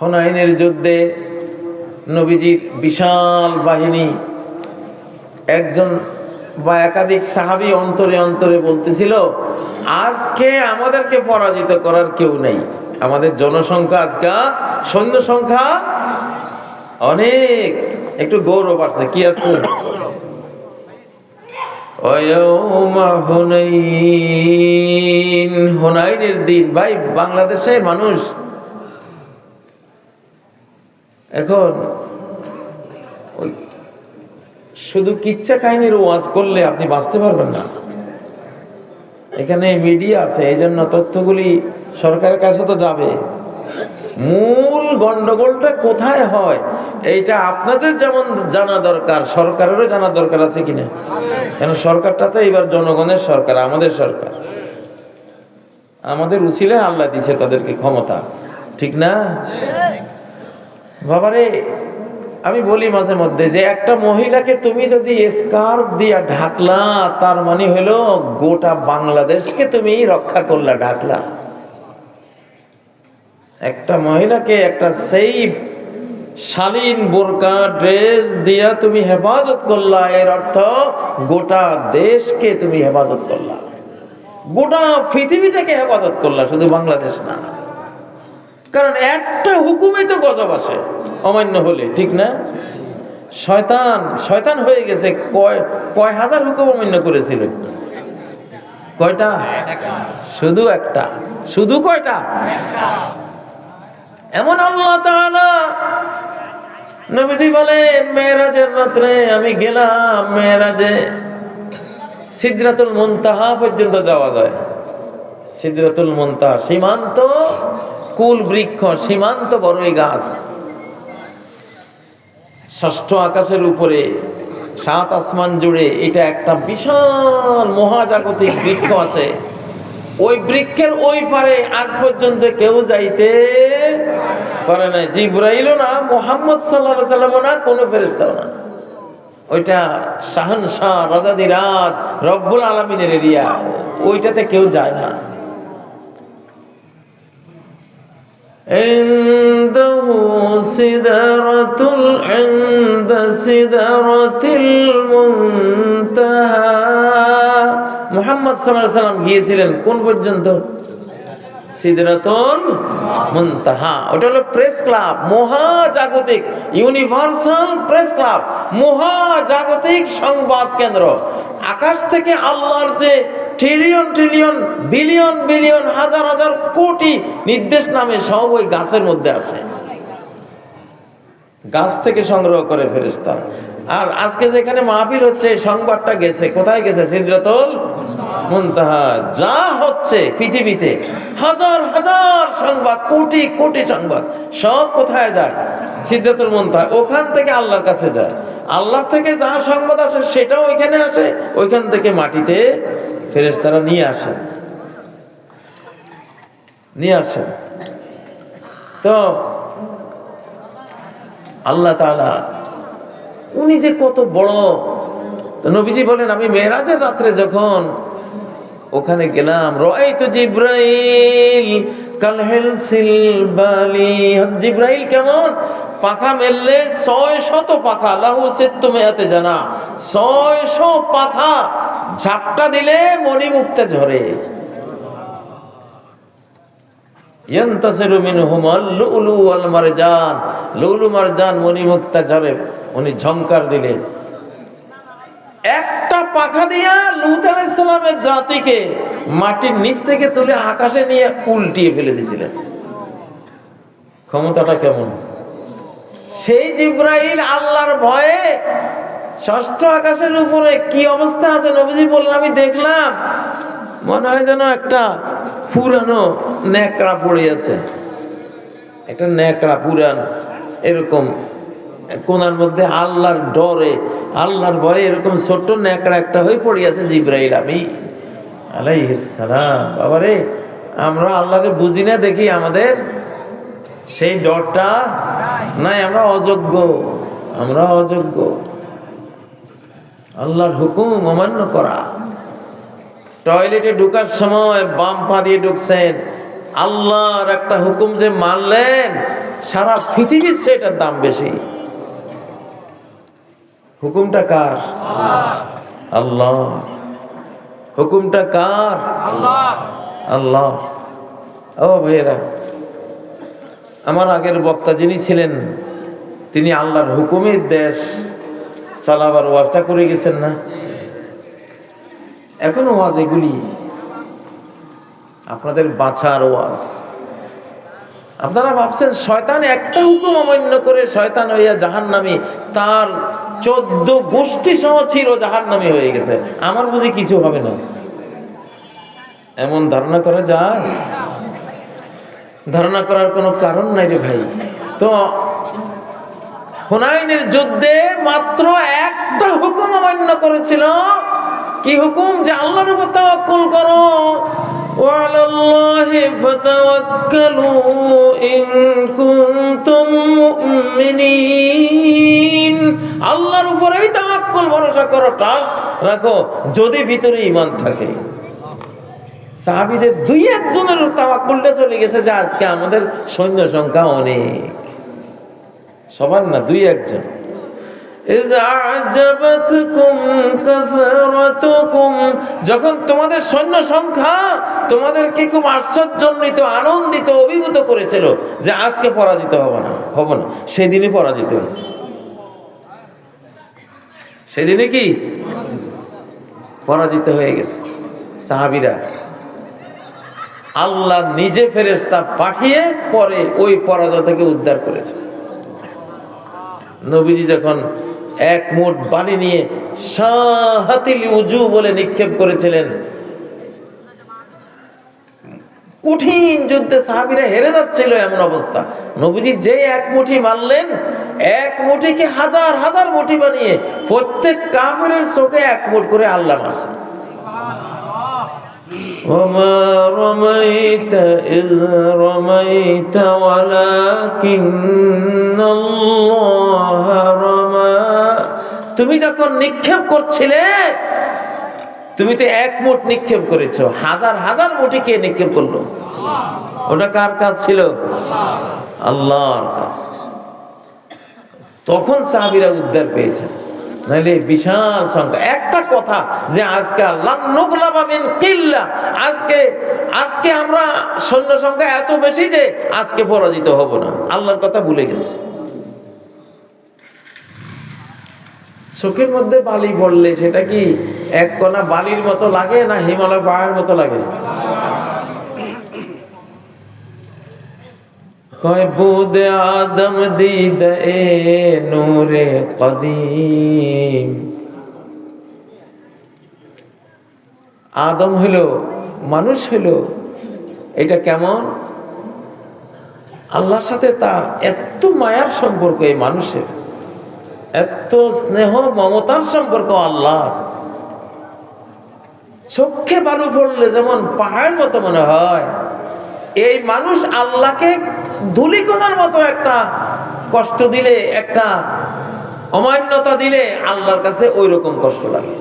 হনাইনের যুদ্ধে নবীজির বিশাল বাহিনী, একজন বা একাধিক সাহাবি অন্তরে অন্তরে বলতেছিল, আজকে আমাদেরকে পরাজিত করার কেউ নেই। আমাদের জনসংখ্যা আজকে, সৈন্য সংখ্যা অনেক। একটু গৌরব আছে কি আছে হুনাইনের দিন। ভাই, বাংলাদেশের মানুষ এখন, ওই, শুধু কিচ্ছা কাহিনীর ওয়াজ করলে আপনি বাঁচতে পারবেন না। এখানে মিডিয়া আছে এই জন্য তথ্যগুলি সরকারের কাছে তো যাবে। মূল গন্ডগোলটা কোথায় হয়, এইটা আপনাদের যেমন জানা দরকার, সরকারেরও জানা দরকার আছে কিনা? কেন সরকারটা তো এবার জনগণের সরকার, আমাদের সরকার। আমাদের উচিলে আল্লাহ দিছে তাদেরকে ক্ষমতা, ঠিক না? বাবারে, আমি বলি মাঝে মধ্যে যে একটা মহিলাকে তুমি যদি স্কার্ফ দিয়া ঢাকলা, তার মানে হলো গোটা বাংলাদেশকে তুমি রক্ষা করলা ঢাকলা। একটা মহিলাকে একটা সেই শালীন বোরকা ড্রেস দিয়া তুমি হেফাজত করলা, এর অর্থ গোটা দেশকে তুমি হেফাজত করলা। গোটা পৃথিবীটাকে হেফাজত করলা, শুধু বাংলাদেশ না। কারণ একটা হুকুমে তো গজব আসে, অমান্য হলে, ঠিক না? শয়তান শয়তান হয়ে গেছে, কয় কয় হাজার হুকুম অমান্য করেছিল? কয়টা? শুধু একটা। শুধু কয়টা? এমন আল্লাহ নবীজি বলেন, মেয়েরাজের রাত্রে আমি গেলাম, মেয়েরাজে সিদরাতুল মুনতাহা পর্যন্ত যাওয়া যায়। সিদরাতুল মুনতাহা সীমান্ত কুল বৃক্ষ, সীমান্ত বড়ই গাছ। ষষ্ঠ আকাশের উপরে, সাত আসমান জুড়ে এটা একটা বিশাল মহাজাগতিক বৃক্ষ আছে। ওই বৃক্ষের ওই পারে আজ পর্যন্ত কেউ যাইতে পারে না জিব্রাইলও না, মোহাম্মদ সাল্লাহ সাল্লামও না, কোনো ফেরেস্তাও না। ওইটা শাহনশাহ রাজাদিরাজ রব্বুল আলমিনের এরিয়া, ওইটাতে কেউ যায় না। عنده سدرة عند سدرة المنتهى মুহাম্মদ সাল্লাল্লাহু সাল্লাম গিয়েছিলেন কোন পর্যন্ত সিদরাতুল মুনতাহা ওটা হলো প্রেস ক্লাব মহাজাগতিক ইউনিভার্সাল প্রেস ক্লাব মহাজাগতিক সংবাদ কেন্দ্র আকাশ থেকে আল্লাহর যে ট্রিলিয়ন ট্রিলিয়ন বিলিয়ন বিলিয়ন হাজার হাজার কোটি নির্দেশ নামে সব ওই গাছের মধ্যে আসে। গাছ থেকে সংগ্রহ করে ফেরেস্তা আর আজকে যেখানে মাহফিল হচ্ছে সংবাদটা গেছে। কোথায় গেছে, সিদ্রাতুল মুনতাহা যা হচ্ছে পৃথিবীতে, হাজার হাজার সংবাদ, কোটি কোটি সংবাদ, সব কোথায় যায়? সিদ্ধাতুল মুনতাহা, ওখান থেকে আল্লাহর কাছে যায়। আল্লাহর থেকে যা সংবাদ আসে, সেটাও ওইখানে আসে, ওইখান থেকে মাটিতে ফেরেশতারা নিয়ে আসে। নিয়ে আসে। তো আল্লাহ তাআলা, উনি যে কত বড়, তো নবীজি বলেন, আমি মেয়েরাজের রাত্রে যখন ওখানে গেলাম রয় তো জিব্রাইল, কালহেল সিলবালি। জিব্রাইল কেমন? পাখা মেললে ছয় শত পাখা, লাহু সেত্তুমে এতে জানা। ছয় পাখা, ঝাপটা দিলে মণিমুক্তে ঝরে। ইয়ান্তাসিরু মিনহুমাল লুলু ওয়াল মারজান। লুলু মারজান মণিমুক্তা ঝরে, উনি ঝংকার দিলেন। পাখা দিয়া লুত আলাইসালামের জাতিকে মাটির নিচ থেকে তুলে আকাশে নিয়ে উল্টিয়ে ফেলে দিয়েছিলেন ক্ষমতাটা কেমন? সেই জিব্রাইল আল্লাহর ভয়ে ষষ্ঠ আকাশের উপরে কি অবস্থা আছে নবীজি বললেন, আমি দেখলাম, মনে হয় যেন একটা পুরানো ন্যাকড়া পড়ে আছে। একটা ন্যাকড়া পুরান, এরকম কোনার মধ্যে আল্লাহর ডরে, আল্লাহর ভয়ে এরকম ছোট্ট ন্যাকড়া একটা হয়ে পড়িয়াছে জিব্রাইল আমি আলাইহিসসালাম বাবারে, আমরা আল্লাহকে বুঝি না, দেখি আমাদের সেই ডরটা নাই, আমরা অযোগ্য আমরা অযোগ্য। আল্লাহর হুকুম অমান্য করা। টয়লেটে ঢুকার সময় বাম পা দিয়ে ঢুকছেন। আল্লাহর একটা হুকুম যে মানলেন, সারা পৃথিবীর সেটার দাম বেশি। হুকুমটা কার? আল্লাহ। হুকুমটা কার? আল্লাহ। ও ভাইয়েরা আমার আগের বক্তা যিনি ছিলেন তিনি আল্লাহর হুকুমের দেশ চালাবার ওয়াজটা করে গেছেন না? এখনও ওয়াজ এগুলি। আপনাদের বাছার ওয়াজ। আপনারা ভাবছেন শয়তান একটা হুকুম অমান্য করে শয়তান হইয়া জাহান্নামী তার চোদ্দ গোষ্ঠী সহ চির জাহার নামে হয়ে গেছে। আমার বুঝি কিছু হবে না। এমন ধারণা করা যা ধারণা করার কোনো কারণ নাই রে ভাই। তো হুনাইনের যুদ্ধে মাত্র একটা হুকুম অমান্য করেছিল। কি হুকুম? যে আল্লাহর উপর তাওয়াক্কুল করো। ওয়ালাল্লাহি ফাতাওয়াক্কালু ইন কুনতুম মুমিনিন। ভরসা করো ট্রাস্ট রাখো, যদি ভিতরে ইমান থাকে। সাহাবিদের দুই একজনের তামাক চলে গেছে যে আজকে আমাদের সৈন্য সংখ্যা অনেক। সবার না, দুই একজন? যখন তোমাদের সৈন্য সংখ্যা তোমাদের কি খুব আশ্চর্যজনিত আনন্দিত, অভিভূত করেছিল যে আজকে পরাজিত হব না হব না। সেদিনই পরাজিত হয়েছে। সেদিনে কি? পরাজিত হয়ে গেছে। সাহাবিরা আল্লাহ নিজে ফেরেস্তা পাঠিয়ে পরে ওই পরাজয় থেকে উদ্ধার করেছে। নবীজি যখন এক মোট বালি নিয়ে সাহাতিল উজু বলে নিক্ষেপ করেছিলেন, কঠিন যুদ্ধে সাহাবিরা হেরে যাচ্ছিল এমন অবস্থা। নবীজি যে এক মুঠি মারলেন এক মুঠিকে হাজার হাজার মুঠি বানিয়ে প্রত্যেক কামের চোখে এক মুঠ করে আল্লাহ মারছে وما رميت إذ رميت ولكن الله رمى তুমি যখন নিক্ষেপ করছিলে তুমি তো এক মুঠ নিক্ষেপ করেছো হাজার হাজার মুঠি কে নিক্ষেপ করলো ওটা কার কাজ ছিল আল্লাহর কাজ তখন সাহাবিরা উদ্ধার পেয়েছেন। নাইলে বিশাল সংখ্যা। একটা কথা যে আজকে আল্লাহ নুগলাবামিন কিল্লা, আজকে আজকে আমরা সৈন্য সংখ্যা এত বেশি যে আজকে পরাজিত হব না। আল্লাহর কথা ভুলে গেছে। চোখের মধ্যে বালি পড়লে সেটা কি এক কণা বালির মতো লাগে না হিমালয় পাহাড়ের মতো লাগে? কয় বুদ আদম দিদ এ নূরে কদিম। আদম হইল, মানুষ হইল, এটা কেমন? আল্লাহর সাথে তার এত মায়ার সম্পর্ক এই মানুষের, এত স্নেহ মমতার সম্পর্ক আল্লাহ। চোখে বালু পড়লে যেমন পাহাড়ের মতো মনে হয়। এই মানুষ আল্লাহকে ধুলিকোনার মতো একটা কষ্ট দিলে, একটা অমান্যতা দিলে আল্লাহর কাছে ওই রকম কষ্ট লাগে।